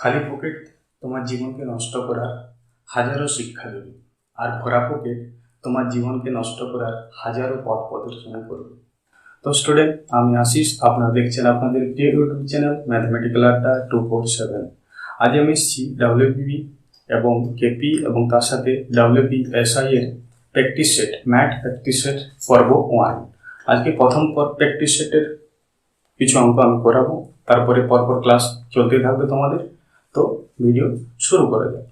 খালি পকেট তোমার জীবনকে নষ্ট করার হাজারো শিক্ষা দেবে। আর ভরা পকেট তোমার জীবনকে নষ্ট করার হাজারো পথ প্রদর্শন করবে। তো স্টুডেন্ট আমি আশিস, আপনারা দেখছেন আপনাদের প্রিয় ইউটিউব চ্যানেল ম্যাথমেটিক্যাল আড্ডা টু ফোর সেভেন আজ আমি এসেছি ডাব্লিউপিবি এবং কেপি এবং তার সাথে ডাব্লিউপি এসআই এর practice set math practice set পর্ব ওয়ান আজকে প্রথম প্র্যাকটিস সেটের কিছু অঙ্ক আমি করাবো। তারপরে পরপর ক্লাস চলতে থাকবে তোমাদের। তো ভিডিও শুরু করা যাক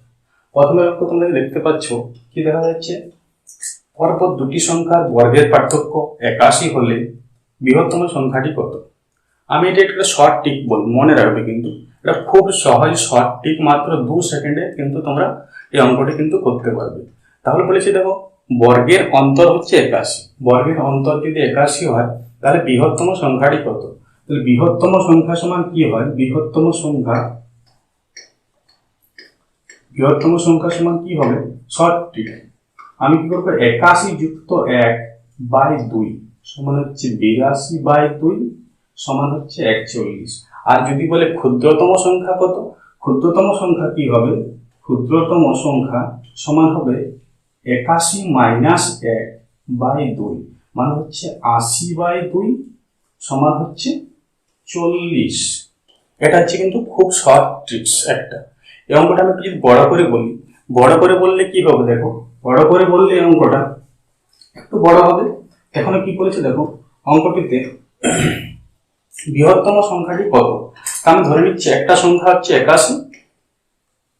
প্রথমে অঙ্ক তোমরা দেখতে পাচ্ছ, কি দেখা যাচ্ছে? পরপর দুটি সংখ্যার বর্গের পার্থক্য একাশি হলে বৃহত্তম সংখ্যাটি কত? আমি এটা একটা শর্ট টিক বল মনে রাখবে কিন্তু। এটা খুব সহজ শর্ট টিক মাত্র দু সেকেন্ডে কিন্তু তোমরা এই অঙ্কটি কিন্তু করতে পারবে। তাহলে বলেছি, দেখো, বর্গের অন্তর হচ্ছে একাশি। বর্গের অন্তর যদি একাশি হয়, তাহলে বৃহত্তম সংখ্যাটি কত? তাহলে বৃহত্তম সংখ্যা সমান কি হয়? বৃহত্তম সংখ্যা বৃহত্তম সংখ্যা সমান কি হবে? শর্টটি আমি কি করব? একাশি যুক্ত এক বাই দুই সমান হচ্ছে বিরাশি বাই দুই সমান হচ্ছে একচল্লিশ। আর যদি বলে ক্ষুদ্রতম সংখ্যা কত? ক্ষুদ্রতম সংখ্যা কি হবে? ক্ষুদ্রতম সংখ্যা সমান হবে একাশি মাইনাস এক বাই দুই মানে হচ্ছে আশি বাই দুই সমান হচ্ছে চল্লিশ। এটা হচ্ছে কিন্তু খুব শর্ট ট্রিক্স একটা। এই অঙ্কটা আমি যদি বড় করে বলি? বড় করে বললে কি হবে দেখো? বড় করে বললে এই অঙ্কটা একটু বড় হবে। এখানে কি বলেছে দেখো? অঙ্কটিতে বৃহত্তম সংখ্যাটি কত? আমি ধরে নিচ্ছি, একটা সংখ্যা হচ্ছে একাশি।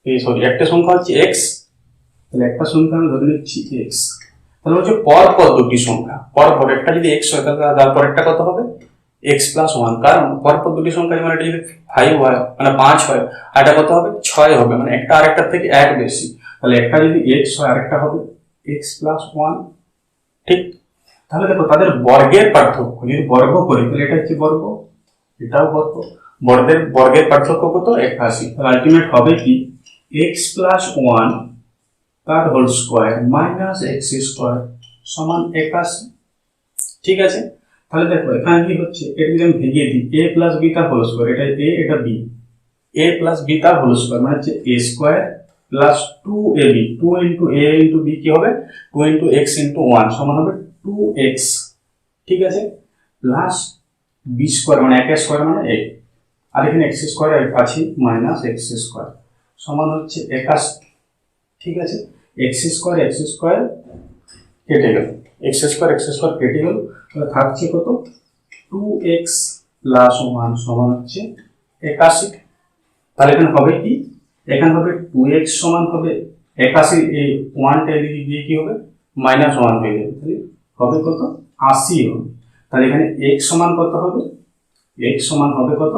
এই সরি একটা সংখ্যা হচ্ছে এক্স তাহলে একটা সংখ্যা আমি ধরে নিচ্ছি এক্স তাহলে হচ্ছে পর পর দুটি সংখ্যা। পর পর একটা যদি এক্স হয়, তাহলে তারপর একটা কত হবে? এক্স প্লাস ওয়ান কারণ পরপর দুটি সংখ্যা যেমন এটা যদি ফাইভ হয় মানে পাঁচ হয়, আর এটা কত হবে? ছয় হবে মানে একটা আরেকটার থেকে এক বেশি। তাহলে একটা যদি এক্স হয়, আরেকটা হবে এক্স প্লাস ওয়ান ঠিক? তাহলে দেখো, তাদের বর্গের পার্থক্য, যদি বর্গ করি, তাহলে এটা হচ্ছে বর্গ, এটাও বর্গ। বর্গের বর্গের পার্থক্য কত? একাশি তাহলে আলটিমেট হবে কি? এক্স প্লাস ওয়ান তার whole square minus x square সমান একাশি। ঠিক আছে? তাহলে দেখো, এখানে কি হচ্ছে? এটা যদি আমি ভেঙে দিই এ প্লাস বি তার হোল স্কোয়ার এটা এ এটা বি এ প্লাস বি তার হোল স্কোয়ার মানে হচ্ছে A square plus two A B two into A into B কি হবে? Two into X into one সমান হবে টু এক্স ঠিক আছে? প্লাস বি স্কোয়ার মানে এক স্কোয়ার মানে এক আর এখানে এক্স স্কোয়ার আছে মাইনাস এক্স স্কোয়ার সমান হচ্ছে একাশি। ঠিক আছে? এক্স স্কোয়ার এক্স স্কোয়ার কেটে গেল। এক্স স্কোয়ার এক্স স্কোয়ার কেটে গেল। থাকছে কত? টু এক্স প্লাস ওয়ান সমান হচ্ছে একাশি। তাহলে এখানে হবে কি? এখানে হবে টু এক্স সমান হবে একাশি, এই ওয়ানটা এদিকে গিয়ে কি হবে? মাইনাস ওয়ান হয়ে যাবে। তাহলে হবে কত? আশি হবে। তাহলে এখানে এক্স সমান কত হবে? এক্স সমান হবে কত?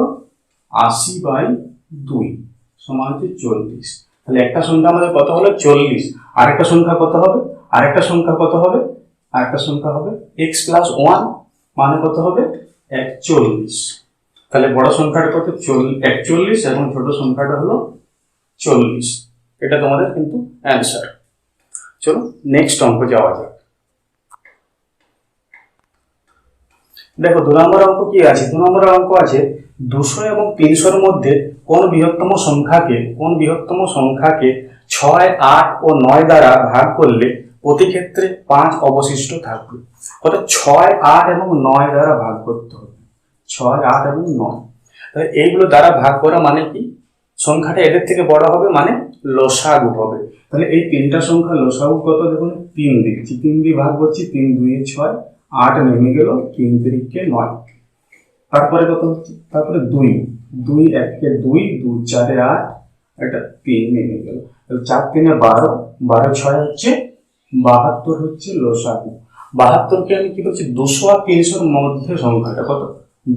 আশি বাই দুই সমান হচ্ছে চল্লিশ। তাহলে একটা সংখ্যা আমাদের কত হলো? চল্লিশ। আরেকটা সংখ্যা কত হবে? আরেকটা সংখ্যা কত হবে? আরেকটা সংখ্যা হবে এক্স প্লাস ওয়ান মানে কত হবে? একচল্লিশ। তাহলে বড় সংখ্যাটা কত? একচল্লিশ এবং ছোট সংখ্যাটা হলো চল্লিশ। এটা তোমাদের কিন্তু অ্যান্সার চলো নেক্সট অঙ্ক যাওয়া যাক। দেখো, দু নম্বর অঙ্ক কি আছে? দু নম্বর অঙ্ক আছে, দুশো এবং তিনশোর মধ্যে কোন বৃহত্তম সংখ্যাকে কোন বৃহত্তম সংখ্যাকে ছয়, আট ও নয় দ্বারা ভাগ করলে প্রতি ক্ষেত্রে পাঁচ অবশিষ্ট থাকবে। অর্থাৎ ছয়, আট এবং নয় দ্বারা ভাগ করতে হবে। ছয়, আট এবং নয়। তাহলে এইগুলো দ্বারা ভাগ করা মানে কি? সংখ্যাটা এদের থেকে বড় হবে মানে লসাগু হবে। তাহলে এই তিনটা সংখ্যা লসাগু কত দেখুন? তিন দিচ্ছি। তিন দিয়ে ভাগ করছি, তিন দুই ছয়, আট নেমে গেল তিন তিরিখকে নয়। তারপরে কত হচ্ছে? তারপরে দুই। দুই একে দুই দু চারে আট এটা তিন নেমে গেল। চার তিনে বারো বারো ছয় হচ্ছে বাহাত্তর হচ্ছে লসাগু। বাহাত্তরকে আমি কি করছি দুশো আর তিনশোর মধ্যে সংখ্যাটা কত?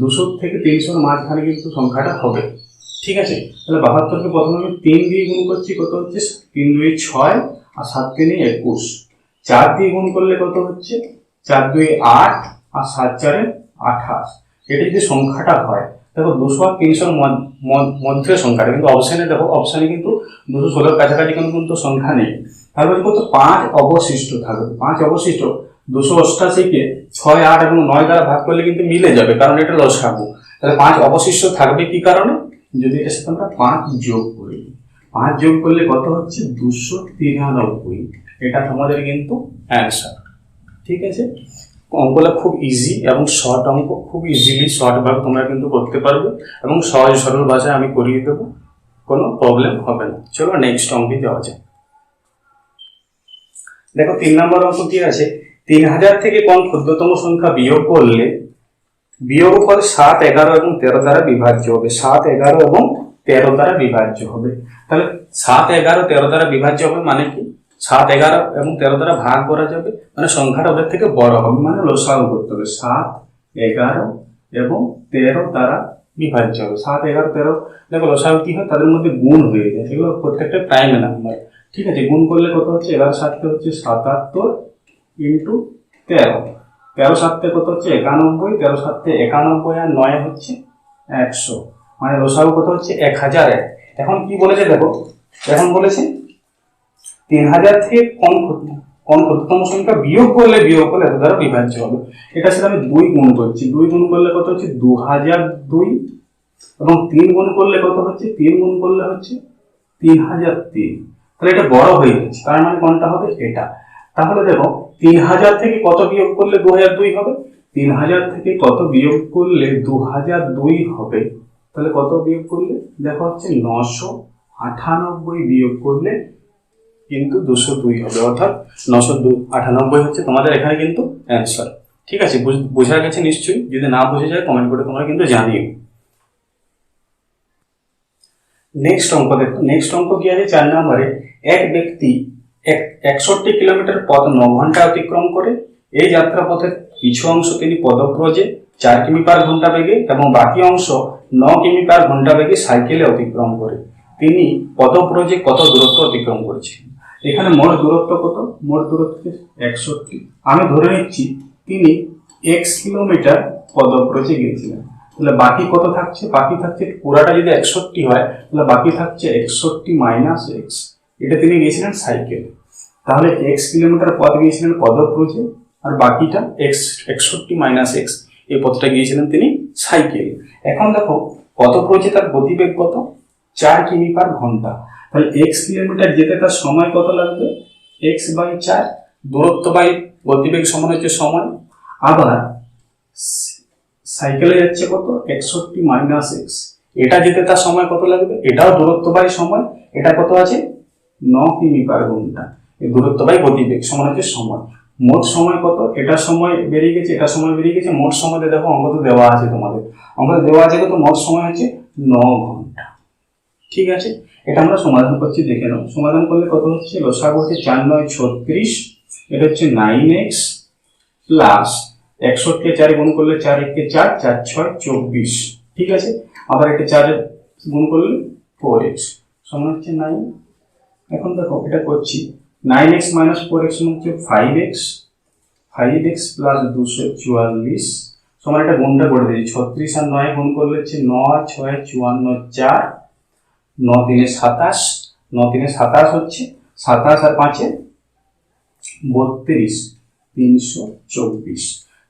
দুশো থেকে তিনশোর মাঝখানে কিন্তু সংখ্যাটা হবে। ঠিক আছে? তাহলে বাহাত্তরকে প্রথমে আমি তিন দিয়ে গুণ করছি, কত হচ্ছে? তিন দুই ছয় আর সাত তিনে একুশ। চার দিয়ে গুণ করলে কত হচ্ছে? চার দুই আট আর সাত চারে আঠাশ। এটা যদি সংখ্যাটা হয়, দেখো দুশো আর তিনশোর মধ্যে সংখ্যাটা, কিন্তু অপশানে দেখো অপশানে কিন্তু দুশো ষোলোর কাছাকাছি কোনো কিন্তু সংখ্যা নেই। তারপরে কত পাঁচ অবশিষ্ট থাকবে। পাঁচ অবশিষ্ট, দুশো অষ্টাশিকে ছয়, আট এবং নয় দ্বারা ভাগ করলে কিন্তু মিলে যাবে, কারণ এটা লসাগু। তাহলে পাঁচ অবশিষ্ট থাকবে কি কারণে? যদি এটার সাথে আমরা পাঁচ যোগ করি, পাঁচ যোগ করলে কত হচ্ছে? দুশো তিরানব্বই। এটা তোমাদের কিন্তু অ্যান্সার ঠিক আছে? অঙ্কটা খুব ইজি এবং শর্ট অঙ্ক, খুব ইজিলি শর্ট ভাগ তোমরা কিন্তু করতে পারবে এবং সহজ সরল ভাষায় আমি করিয়ে দেবো। কোনো প্রবলেম হবে না। চলো নেক্সট অঙ্কে যাওয়া যাক। দেখো, তিন নম্বর অঙ্ক কি আছে? তিন হাজার থেকে কোন ক্ষুদ্রতম সংখ্যা বিয়োগ করলে বিয়োগ ফল সাত, এগারো এবং তেরো দ্বারা বিভাজ্য হবে। সাত, এগারো এবং তেরো দ্বারা বিভাজ্য হবে। তাহলে সাত, এগারো, তেরো দ্বারা বিভাজ্য হবে মানে কি? সাত, এগারো এবং তেরো দ্বারা ভাগ করা যাবে মানে সংখ্যাটা ওদের থেকে বড় হবে মানে লসাগু করতে হবে। সাত, এগারো এবং তেরো দ্বারা বিভাজ্য। হবে সাত, এগারো, তেরো, দেখো লসাগু কি হয়? তাদের মধ্যে গুণ হয়ে যায়। এগুলো প্রত্যেকটা প্রাইমে নাম্বার ঠিক আছে, গুণ করলে কত হচ্ছে? এগারো সাতটা হচ্ছে সাতাত্তর ইন্টু তেরো। তেরো সাতটা কত হচ্ছে? একানব্বই। তেরো সাতটা একানব্বই আর নয় হচ্ছে একশো। মানে লসাগু কত হচ্ছে? এক হাজার এক। এখন কি বলেছে দেখো? এখন বলেছে তিন হাজার থেকে কম ক্ষুদ্র- কম ক্ষুদ্রতম সংখ্যা বিয়োগ করলে বিয়োগ করলে এত দ্বারা বিভাজ্য হবে। এটা সাথে আমি দুই গুণ করছি। দুই গুণ করলে কত হচ্ছে? দু হাজার দুই। এবং তিন গুণ করলে কত হচ্ছে? তিন গুণ করলে হচ্ছে তিন হাজার তিন। তাহলে এটা বড় হয়ে গেছে। তার মানে কোনটা হবে? এটা। তাহলে দেখো তিন হাজার থেকে কত বিয়োগ করলে দু হাজার দুই হবে? তিন হাজার থেকে কত বিয়োগ করলে দু হাজার দুই হবে? তাহলে কত বিয়োগ করলে? দেখো হচ্ছে নশো আটানব্বই বিয়োগ করলে কিন্তু দুশো দুই হবে, অর্থাৎ নশো দু, আটানব্বই হচ্ছে তোমাদের এখানে কিন্তু অ্যান্সার ঠিক আছে? বুঝ- গেছে নিশ্চয়ই? যদি না বুঝে যায় কমেন্ট করে তোমরা কিন্তু জানিও। নেক্সট অঙ্ক দেখো। নেক্সট অঙ্ক কি আছে? চার নম্বরে এক ব্যক্তি এক, একষট্টি কিলোমিটার পথ ন ঘণ্টা অতিক্রম করে। এই যাত্রা পথের কিছু অংশ তিনি পদব্রজে চার কিমি পার ঘণ্টা বেগে এবং বাকি অংশ ন কিমি পার ঘণ্টা বেগে সাইকেলে অতিক্রম করে। তিনি পদব্রজে কত দূরত্ব অতিক্রম করেছেন এখানে মোট দূরত্ব কত? মোট দূরত্ব একষট্টি। আমি ধরে নিচ্ছি, তিনি এক্স কিলোমিটার পদব্রজে গিয়েছিলেন। তাহলে বাকি কত থাকছে? বাকি থাকছে পুরাটা যদি একষট্টি হয়, তাহলে বাকি থাকছে একষট্টি মাইনাস এক্স এটা তিনি গিয়েছিলেন সাইকেল তাহলে এক্স কিলোমিটার পথ গিয়েছিলেন পদব্রজে আর বাকিটা এক্স একষট্টি মাইনাস এক্স এই পথটা গিয়েছিলেন তিনি সাইকেল এখন দেখো পদব্রজে তার গতিবেগ কত? চার কিমি পার ঘণ্টা। তাহলে এক্স কিলোমিটার যেতে তার সময় কত লাগবে? এক্স বাই চার, দূরত্ব বাই গতিবেগ সমান হচ্ছে সময়। আবার সাইকেলে যাচ্ছে কত? একষট্টি মাইনাস এক্স এটা যেতে তার সময় কত লাগবে? এটাও দূরত্ব বাই সময়। এটা কত আছে? ন কিমি পার ঘণ্টা। এই দূরত্ব বাই গতিবেগ সমান হচ্ছে সময়। মোট সময় কত? এটা সময় বেরিয়ে গেছে এটা সময় বেরিয়ে গেছে। মোট সময়তে দেখো অঙ্ক তো দেওয়া আছে তোমাদের। অঙ্ক দেওয়া আছে কত? মোট সময় হচ্ছে ন ঘণ্টা ঠিক আছে? এটা আমরা সমাধান করছি, দেখে নাও। সমাধান করলে কত হচ্ছে? লসাগু হচ্ছে চার নয় ছত্রিশ, এটা হচ্ছে নাইন এক্স প্লাস একষট্টি চার গুণ করলে চার একে চার চার ছয় চব্বিশ। ঠিক আছে? আবার একটা চার গুণ করলে ফোর এক্স সমান হচ্ছে নাইন এখন দেখো, এটা করছি। Nine X minus four X হচ্ছে five X five X plus দুশো চুয়াল্লিশ। সমান একটা গুণটা করে দিয়েছি, ছত্রিশ আর নয় গুণ করলে হচ্ছে নয়, ছয়, চুয়ান্ন, চার। ন তিনে সাতাশ ন তিনে সাতাশ হচ্ছে সাতাশ আর পাঁচে বত্রিশ, তিনশো চব্বিশ।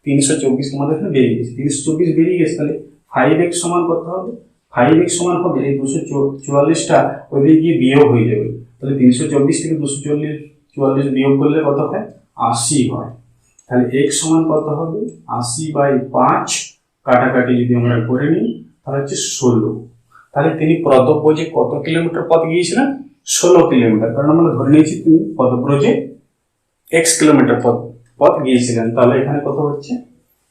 তিনশো চব্বিশ তোমাদের এখানে বেরিয়ে গেছে। তিনশো চব্বিশ বেরিয়ে গেছে, তাহলে ফাইভ এক্স সমান কত হবে। ফাইভ এক্স সমান হবে, এই দুশো চুয়াল্লিশটা ওইদিকে গিয়ে বিয়োগ হয়ে যাবে। তাহলে তিনশো চব্বিশ থেকে দুশো চল্লিশ, চুয়াল্লিশ বিয়োগ করলে কত হয়? আশি হয়। তাহলে এক্স সমান কত হবে? আশি বাই পাঁচ। কাটাকাটি যদি আমরা করে নিই, তাহলে হচ্ছে ষোলো। তাহলে তিনি পদব্রজে কত কিলোমিটার পথ গিয়েছিলেন? ষোলো কিলোমিটার। কারণ আমরা ধরে নিয়েছি তিনি পদব্রজে এক্স কিলোমিটার পথ পথ গিয়েছিলেন। তাহলে এখানে কত হচ্ছে?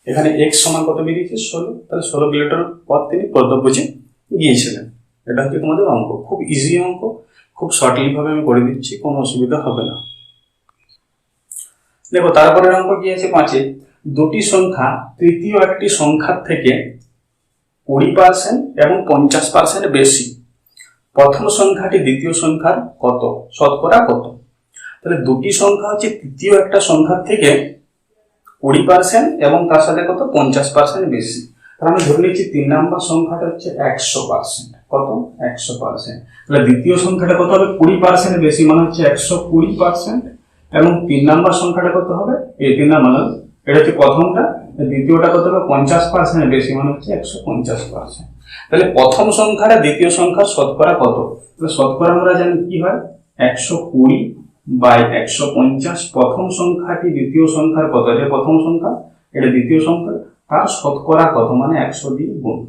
এখানে এক্স সমান কত বেরিয়েছে? ষোলো। তাহলে ষোলো কিলোমিটার পথ তিনি পদব্রজে গিয়েছিলেন। এটা হচ্ছে তোমাদের অঙ্ক। খুব ইজি অঙ্ক। খুব শর্টলি ভাবে আমি করে দিচ্ছি, কোনো অসুবিধা হবে না। দেখো, তারপরের অঙ্ক কি আছে? পাঁচে। দুটি সংখ্যা তৃতীয় একটি সংখ্যার থেকে কুড়ি পার্সেন্ট এবং পঞ্চাশ পার্সেন্ট বেশি। প্রথম সংখ্যাটি দ্বিতীয় সংখ্যার কত? শতকরা কত? তাহলে দুটি সংখ্যা হচ্ছে তৃতীয় একটা সংখ্যার থেকে কুড়ি পার্সেন্ট এবং তার সাথে কত? পঞ্চাশ পার্সেন্ট বেশি। তাহলে আমি ধরে নিচ্ছি তিন নম্বর সংখ্যাটা হচ্ছে একশো পার্সেন্ট কত? একশো পার্সেন্ট তাহলে দ্বিতীয় সংখ্যাটা কত হবে? কুড়ি পার্সেন্ট বেশি মানে হচ্ছে একশো কুড়ি পার্সেন্ট এবং তিন নাম্বার সংখ্যাটা কত হবে? এই তিন নাম্বার এটা হচ্ছে প্রথমটা। দ্বিতীয়টা কত হবে পঞ্চাশ পার্সেন্ট বেশি মানে হচ্ছে একশো পঞ্চাশ পার্সেন্ট তাহলে প্রথম সংখ্যার আর দ্বিতীয় সংখ্যার শতকরা কত? তাহলে শতকরা আমরা জানি কি হয়? একশো কুড়ি বাই একশো পঞ্চাশ, প্রথম সংখ্যাটি দ্বিতীয় সংখ্যার কত? এটা প্রথম সংখ্যা, এটা দ্বিতীয় সংখ্যা, তার শতকরা কত? মানে একশো দিয়ে গুণ।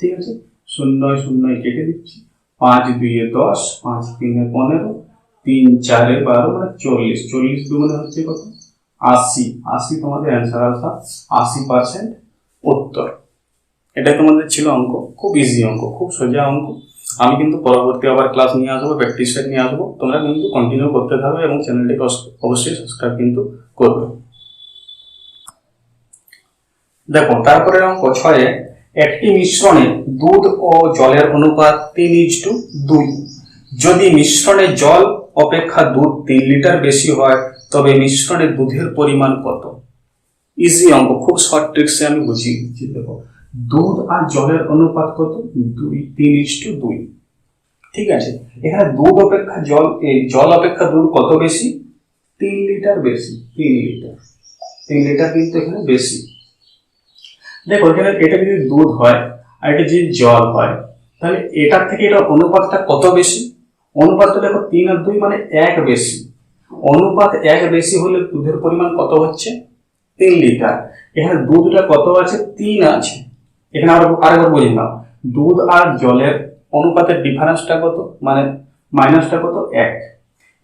ঠিক আছে? শূন্য শূন্য কেটে দিচ্ছি। পাঁচ দুইয়ে দশ, পাঁচ তিনে পনেরো, তিন চারে বারো মানে চল্লিশ। চল্লিশ দুগুণে হচ্ছে কত? আশি আশি তোমাদের অ্যান্সার আসা আশি পার্সেন্ট উত্তর। এটা তোমাদের ছিল অঙ্ক, খুব ইজি অঙ্ক, খুব সোজা অঙ্ক। আমি কিন্তু পরবর্তী আবার ক্লাস নিয়ে আসব প্র্যাকটিস নিয়ে আসব। তোমরা কিন্তু কন্টিনিউ করতে থাকবে এবং চ্যানেলটিকে অবশ্যই সাবস্ক্রাইব কিন্তু করবে। দেখো, তারপরে অঙ্ক ছয়ে, একটি মিশ্রণে দুধ ও জলের অনুপাত তিন ইজ টু দুই। যদি মিশ্রণে জল অপেক্ষা দুধ তিন লিটার বেশি হয় তবে মিশ্রণে দুধের পরিমাণ কত? ইজি অঙ্ক। খুব শর্ট ট্রিক্সে আমি বুঝিয়ে দিচ্ছি। দেখো, দুধ আর জলের অনুপাত কত? দুই, তিন ইস টু দুই। ঠিক আছে? এখানে দুধ অপেক্ষা জল জল অপেক্ষা দুধ কত বেশি? তিন লিটার বেশি, তিন লিটার। তিন লিটার কিন্তু এখানে বেশি। দেখো, এখানে এটা যদি দুধ হয় আর এটা যদি জল হয়, তাহলে এটার থেকে এটা অনুপাতটা কত বেশি? অনুপাতটা দেখো, তিন আর দুই মানে এক বেশি। অনুপাত এক বেশি হলে দুধের পরিমাণ কত হচ্ছে? তিন লিটার। এখানে দুধটা কত আছে? তিন আছে। এখানে আবার আরেকবার বুঝে নাও দুধ আর জলের অনুপাতের ডিফারেন্সটা কত? মানে মাইনাসটা কত? এক।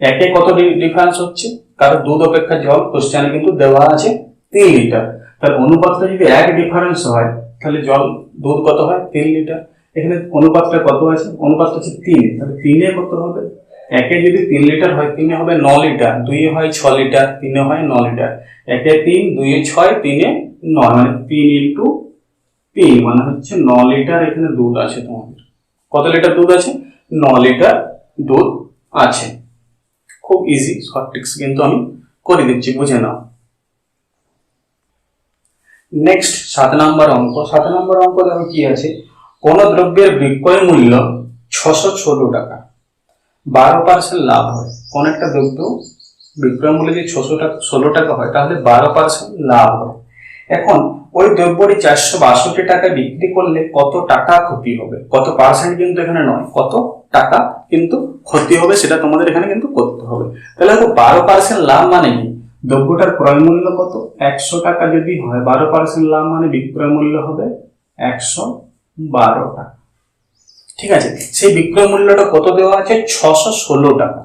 একে কত ডিফারেন্স হচ্ছে? কারণ দুধ অপেক্ষা জল কোশ্চেনে কিন্তু দেওয়া আছে তিন লিটার। তার অনুপাতটা যদি এক ডিফারেন্স হয়, তাহলে জল, দুধ কত হয়? তিন লিটার। এখানে অনুপাতটা কত আছে? অনুপাতটা হচ্ছে তিন। তাহলে তিনে কত হবে? একে যদি তিন লিটার হয়, তিনে হবে ন লিটার, দুইয়ে হয় ছ লিটার, তিনে হয় ন লিটার। একে তিন, দুইয়ে ছয়, তিনে নয় মানে তিন ইন্টু তিন মানে হচ্ছে ন লিটার এখানে দুধ আছে তোমাদের। কত লিটার দুধ আছে? ন লিটার দুধ আছে। খুব ইজি শর্ট ট্রিক্স কিন্তু আমি করে দিচ্ছি, বুঝে নাও। নেক্সট সাত নম্বর অঙ্ক। সাত নম্বর অঙ্ক দেখো কি আছে? কোন দ্রব্যের বিক্রয় মূল্য ছশো ষোলো টাকা। বারো পার্সেন্ট লাভ হয়। কোন একটা দ্রব্য বিক্রয় মূল্য যদি ছশো টাকা, ষোলো টাকা হয়, তাহলে বারো পার্সেন্ট লাভ হয়। এখন, ওই দ্রব্যটি চারশো বাষট্টি টাকা বিক্রি করলে কত টাকা ক্ষতি হবে? কত পার্সেন্ট কিন্তু এখানে নয়, কত টাকা কিন্তু ক্ষতি হবে সেটা তোমাদের এখানে কিন্তু করতে হবে। তাহলে দেখো, বারো পার্সেন্ট লাভ মানে কি? দ্রব্যটার ক্রয় মূল্য কত? একশো টাকা যদি হয়, বারো পার্সেন্ট লাভ মানে বিক্রয় মূল্য হবে একশো বারো টাকা। ঠিক আছে? সেই বিক্রয় মূল্যটা কত দেওয়া আছে? ছশো ষোলো টাকা।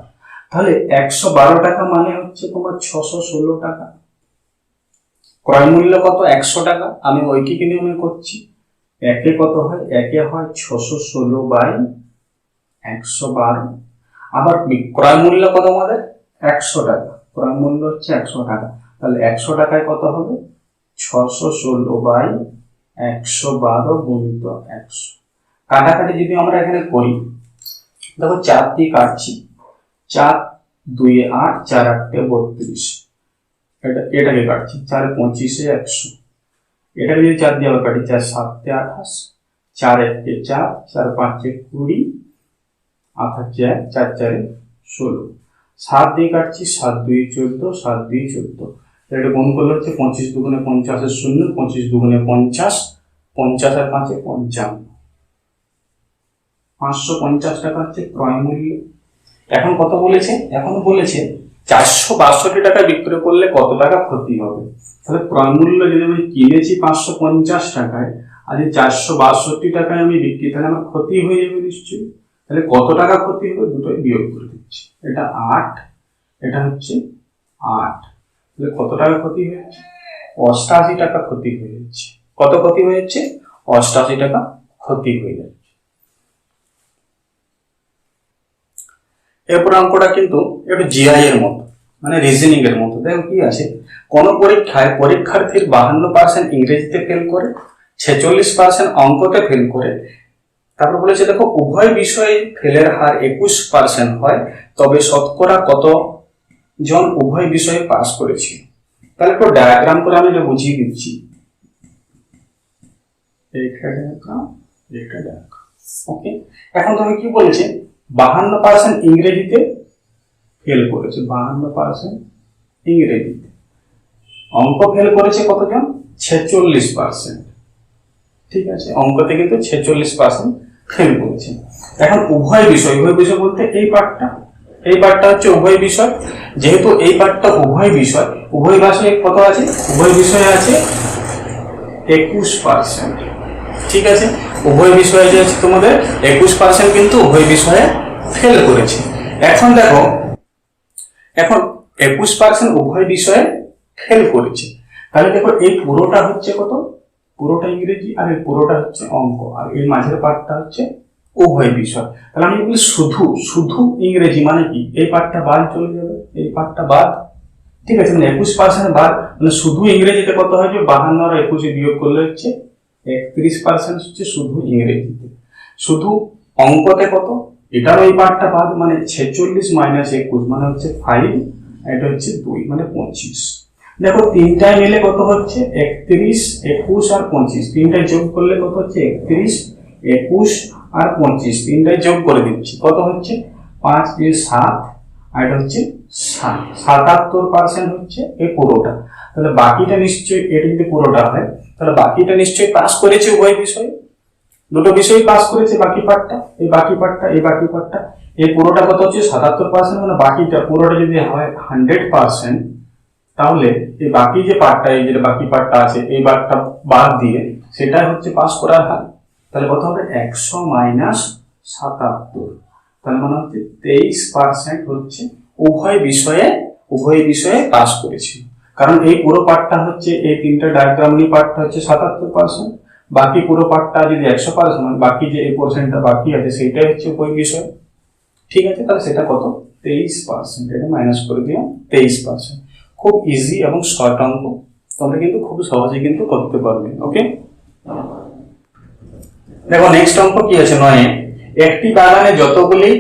তাহলে একশো বারো টাকা মানে হচ্ছে তোমার ছশো ষোলো টাকা। ক্রয় মূল্য কত? একশো টাকা। আমি ঐকিক নিয়মে করছি। একে কত হয়? একে হয় ছশো ষোলো বাই একশো বারো। আবার ক্রয় মূল্য কত আমাদের? একশো টাকা। ক্রয় মূল্য হচ্ছে একশো টাকা। তাহলে একশো টাকায় কত হবে? ছশো ষোলো বাই একশো বারো গুণিত একশো। কাটাকাটি যদি আমরা এখানে করি, দেখো চার দিয়ে কাটছি। চার, দুই, আট, চার আটটে বত্রিশ। এটা, এটাকে কাটছি, চার পঁচিশে একশো। এটাকে যদি চার দিয়ে আবার কাটি, চার সাতে আঠাশ। চার একে চার চার পাঁচে কুড়ি আঠাশ চার চার, চারে ষোলো। সাত দিয়ে কাটছি, সাত দুই চোদ্দ, সাত দুই চোদ্দ। এটা গুণ করলে হচ্ছে পঁচিশ দুগুণে পঞ্চাশের শূন্য, পঁচিশ দুগুণে পঞ্চাশ পঞ্চাশ আর পাঁচে পঞ্চান্ন। পাঁচশো পঞ্চাশ টাকা হচ্ছে ক্রয় মূল্য। এখন কত বলেছে? এখন বলেছে চারশো বাষট্টি টাকা বিক্রি করলে কত টাকা ক্ষতি হবে? তাহলে ক্রয় মূল্য যদি আমি কিনেছি পাঁচশো পঞ্চাশ টাকায়, আর যদি চারশো বাষট্টি টাকায় আমি বিক্রি, তাহলে আমার ক্ষতি হয়ে যাবে নিশ্চয়ই। তাহলে কত টাকা ক্ষতি হবে? দুটোই বিয়োগ করে দিচ্ছি। এটা আট, এটা হচ্ছে আট। তাহলে কত টাকা ক্ষতি হয়েছে অষ্টাশি টাকা ক্ষতি হয়ে যাচ্ছে। কত ক্ষতি হয়ে যাচ্ছে? অষ্টাশি টাকা ক্ষতি হয়ে যাচ্ছে। এরপর অঙ্কটা কিন্তু একটু জিআই এর মতো মানে রিজনিং এর মতো। দেখো কি আছে? কোন পরীক্ষায় পরীক্ষার্থীর বাহান্ন পার্সেন্ট ইংরেজিতে ফেল করে, ছেচল্লিশ পার্সেন্ট অঙ্কতে ফেল করে। তারপর বলেছে, দেখো, উভয় বিষয়ে ফেলের হার একুশ পার্সেন্ট হয়, তবে শতকরা কত জন উভয় বিষয়ে পাস করেছে? তাহলে একটু ডায়াগ্রাম করে আমি এটা বুঝিয়ে দিচ্ছি। ডায়াগ্রাম ওকে এখন তুমি কি বলেছে? বাহান্ন পার্সেন্ট ইংরেজিতে ফেল করেছে, বাহান্ন পার্সেন্ট ইংরেজিতে। অঙ্ক ফেল করেছে কতজন? ছেচল্লিশ পার্সেন্ট ঠিক আছে? অঙ্কতে কিন্তু ছেচল্লিশ পার্সেন্ট ফেল করেছে। এখন উভয় বিষয় উভয় বিষয় বলতে এই পার্টটা এই পার্টটা হচ্ছে উভয় বিষয়। যেহেতু এই পার্টটা উভয় বিষয়, উভয় বিষয়ে কত আছে? উভয় বিষয়ে আছে একুশ পার্সেন্ট ঠিক আছে? উভয় বিষয়ে যে আছে তোমাদের, একুশ পার্সেন্ট কিন্তু উভয় বিষয়ে ফেল করেছে। এখন দেখো, এখন একুশ পার্সেন্ট উভয় বিষয়ে ফেল করেছে। তাহলে দেখো, এই পুরোটা হচ্ছে কত? পুরোটা ইংরেজি আর এই পুরোটা হচ্ছে অঙ্ক। আর এই মাঝের পার্টটা হচ্ছে উভয় বিষয়। তাহলে আমি বলি শুধু শুধু ইংরেজি মানে কি? এই পার্টটা বাদ চলে যাবে, এই পার্টটা বাদ। ঠিক আছে মানে একুশ পার্সেন্ট বাদ মানে শুধু ইংরেজিতে কত হয় যে বাহান্ন আর একুশে বিয়োগ করলে হচ্ছে একত্রিশ পার্সেন্ট হচ্ছে শুধু ইংরেজিতে। শুধু অঙ্কতে কত? এটারও এই পার্টটা বাদ মানে ছেচল্লিশ মাইনাস একুশ মানে হচ্ছে ফাইভ এটা হচ্ছে দুই মানে পঁচিশ। দেখো, তিনটায় মিলে কত হচ্ছে? একত্রিশ, একুশ আর পঁচিশ। তিনটায় যোগ করলে কত হচ্ছে? একত্রিশ, একুশ আর পঁচিশ। তিনটায় যোগ করে দিচ্ছি। কত হচ্ছে? পাঁচ দিয়ে সাত, আর এটা হচ্ছে সাত। সাতাত্তর পার্সেন্ট হচ্ছে এই পুরোটা। তাহলে বাকিটা নিশ্চয়ই এটা যদি পুরোটা হয়। তাহলে বাকিটা নিশ্চয়ই পাস করেছে উভয় বিষয়ে। দুটো বিষয় পাস করেছে বাকি পার্টটা এই বাকি পার্টটা এই বাকি পার্টটা এই পুরোটা কত হচ্ছে সাতাত্তর পার্সেন্ট মানে বাকিটা, পুরোটা যদি হয় হান্ড্রেড পার্সেন্ট তাহলে এই বাকি যে পার্টটা এই যে বাকি পার্টটা আছে, এই পার্টটা বাদ দিয়ে সেটা হচ্ছে পাস করার হার। তাহলে কত হবে একশো মাইনাস সাতাত্তর। তাহলে মানে হচ্ছে তেইশ পার্সেন্ট হচ্ছে উভয় বিষয়ে উভয় বিষয়ে পাস করেছি। কারণ এই পুরো পার্টটা হচ্ছে, এই তিনটা ডায়াগ্রাম নিয়ে পার্টটা হচ্ছে সাতাত্তর পার্সেন্ট বাকি পুরো পার্টটা যদি একশো পার্সেন্ট বাকি যে এই পোর্শনটা বাকি আছে, সেইটাই হচ্ছে উভয় বিষয়। ঠিক আছে? তাহলে সেটা কত? তেইশ পার্সেন্ট এটা মাইনাস করে দিলাম, তেইশ পার্সেন্ট খুব ইজি এবং শর্ট অঙ্ক। তোমরা কিন্তু খুব সহজে কিন্তু করতে পারবে ওকে দেখো নেক্সট অঙ্ক কি আছে? নয়। একটি বাগানে যতগুলি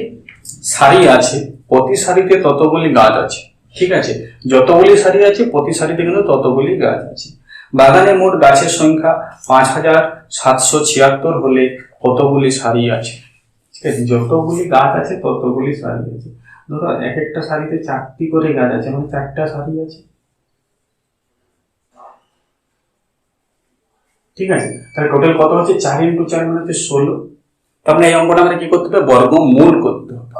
সারি আছে, প্রতি সারিতে ততগুলি গাছ আছে। ঠিক আছে? যতগুলি সারি আছে, প্রতি সারিতে কিন্তু ততগুলি গাছ আছে। বাগানে মোট গাছের সংখ্যা পাঁচ হাজার সাতশো ছিয়াত্তর হলে কতগুলি সারি আছে? ঠিক আছে, যতগুলি গাছ আছে, ততগুলি সারি আছে। ধরো, এক একটা সারিতে চারটি করে গাছ আছে মানে চারটা সারি আছে। ঠিক আছে? তাহলে টোটাল কত হচ্ছে? চার ইন্টু চার মানে হচ্ছে ষোলো। তার মানে এই অঙ্কটা আমাদের কি করতে হবে? বর্গমূল করতে হবে।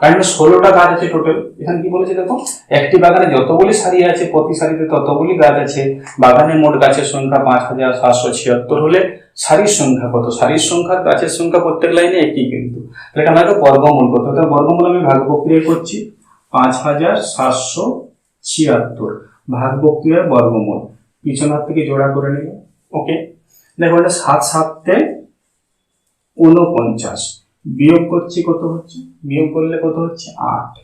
কারণ ষোলোটা গাছ আছে টোটাল এখানে কি বলেছে দেখো? একটি বাগানে যতগুলি সারি আছে, প্রতি সারিতে ততগুলি গাছ আছে। বাগানে মোট গাছের সংখ্যা পাঁচ হাজার সাতশো ছিয়াত্তর হলে সারির সংখ্যা কত? সারির সংখ্যা গাছের সংখ্যা প্রত্যেক লাইনে একই কিন্তু। এটা আমাকে বর্গমূল করতে হবে। বর্গমূল আমি ভাগ প্রক্রিয়া করছি। পাঁচ হাজার সাতশো ছিয়াত্তর। ভাগ প্রক্রিয়ার বর্গমূল। পিছন হাত থেকে জোড়া করে নেব ওকে দেখো এটা সাত সাততে উনপঞ্চাশ বিয়োগ করছি কত হচ্ছে? বিয়োগ করলে কত হচ্ছে? আট।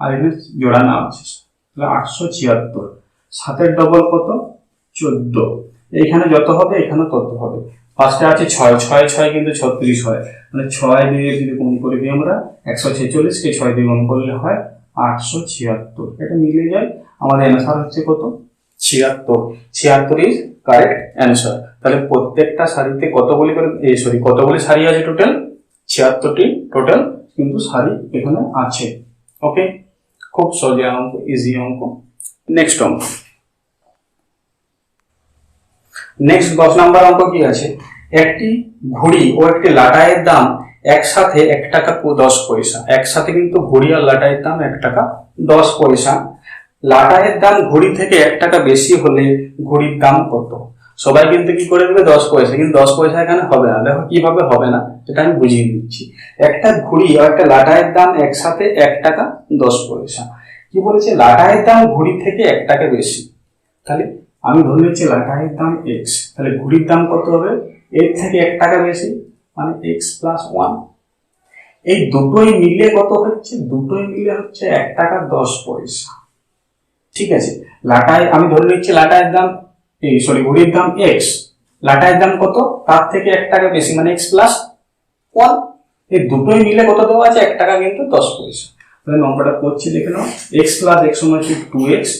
আর এখানে জোড়া না হচ্ছে তাহলে আটশো ছিয়াত্তর। সাতের ডবল কত? চোদ্দ। এইখানে যত হবে, এখানে তত হবে। ফার্স্টে আছে ছয়। ছয় ছয় কিন্তু ছত্রিশ হয়। মানে ছয় দিয়ে যদি গুণ করে দিই আমরা, একশো ছেচল্লিশকে ছয় দিয়ে গুণ করলে হয় আটশো ছিয়াত্তর। এটা মিলে যায়। আমাদের অ্যান্সার হচ্ছে কত? ছিয়াত্তর। ছিয়াত্তর ইজ কারেক্ট অ্যান্সার তাহলে প্রত্যেকটা শাড়িতে কতগুলি করে সরি কতগুলি শাড়ি আছে টোটাল ছিয়াত্তরটি টোটাল কিন্তু শাড়ি এখানে আছে। ওকে খুব সহজে অঙ্ক ইজি অঙ্ক। নেক্সট অঙ্ক। নেক্সট দশ নাম্বার অঙ্ক কি আছে? একটি ঘড়ি ও একটি লাটাইয়ের দাম একসাথে এক টাকা দশ পয়সা। একসাথে কিন্তু ঘড়ি আর লাটাইয়ের দাম এক টাকা দশ পয়সা। লাটাইয়ের দাম ঘড়ি থেকে এক টাকা বেশি হলে ঘড়ির দাম কত? সবাই কিন্তু কি করে দেবে দশ পয়সা। কিন্তু দশ পয়সা এখানে হবে না। দেখো কীভাবে হবে না এটা আমি বুঝিয়ে দিচ্ছি। একটা ঘড়ি আর একটা লাটাইয়ের দাম একসাথে এক টাকা দশ পয়সা। কি বলেছে? লাটাইয়ের দাম ঘড়ি থেকে এক টাকা বেশি। তাহলে আমি ধরে নিচ্ছি লাটাইয়ের দাম এক্স তাহলে ঘুড়ির দাম কত হবে? এর থেকে এক টাকা বেশি মানে এক্স প্লাস ওয়ান এই দুটোই মিলে কত হচ্ছে? দুটোই মিলে হচ্ছে এক টাকা দশ পয়সা। ঠিক আছে? লাটাই, আমি ধরে নিচ্ছি লাটাইয়ের দাম এই সরি ঘড়ির দাম এক্স লাটাইয়ের দাম কত? তার থেকে এক টাকা বেশি মানে এক্স প্লাস ওয়ান এই দুটোই মিলে কত দেওয়া আছে? এক টাকা কিন্তু দশ পয়সা। তাহলে নম্বরটা করছি দেখে নাও। এক্স প্লাস এক্স সমান হচ্ছে two X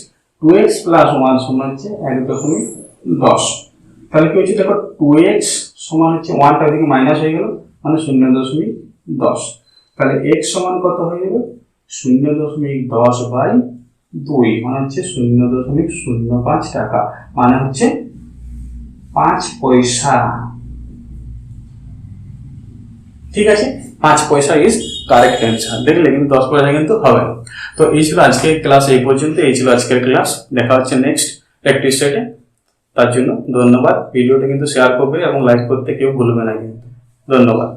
two X plus one সমান হচ্ছে এক দশমিক দশ। তাহলে কি হচ্ছে? দেখো টু এক্স সমান হচ্ছে ওয়ানটা দিকে মাইনাস হয়ে গেল মানে শূন্য দশমিক দশ। তাহলে এক্স সমান কত হয়ে যাবে শূন্য দশমিক দশ বাই দুই মানে হচ্ছে শূন্য দশমিক শূন্য পাঁচ টাকা মানে হচ্ছে পাঁচ পয়সা। ঠিক আছে? পাঁচ পয়সা ইজ কারেক্ট অ্যান্সার দেখলে কিন্তু দশ পয়সা কিন্তু হবে। তো এই ছিল আজকের ক্লাস এই পর্যন্ত। এই ছিল আজকের ক্লাস দেখা হচ্ছে নেক্সট প্র্যাকটিস সেটে তার জন্য ধন্যবাদ। ভিডিওটা কিন্তু শেয়ার করবে এবং লাইক করতে কেউ ভুলবে না কিন্তু। ধন্যবাদ।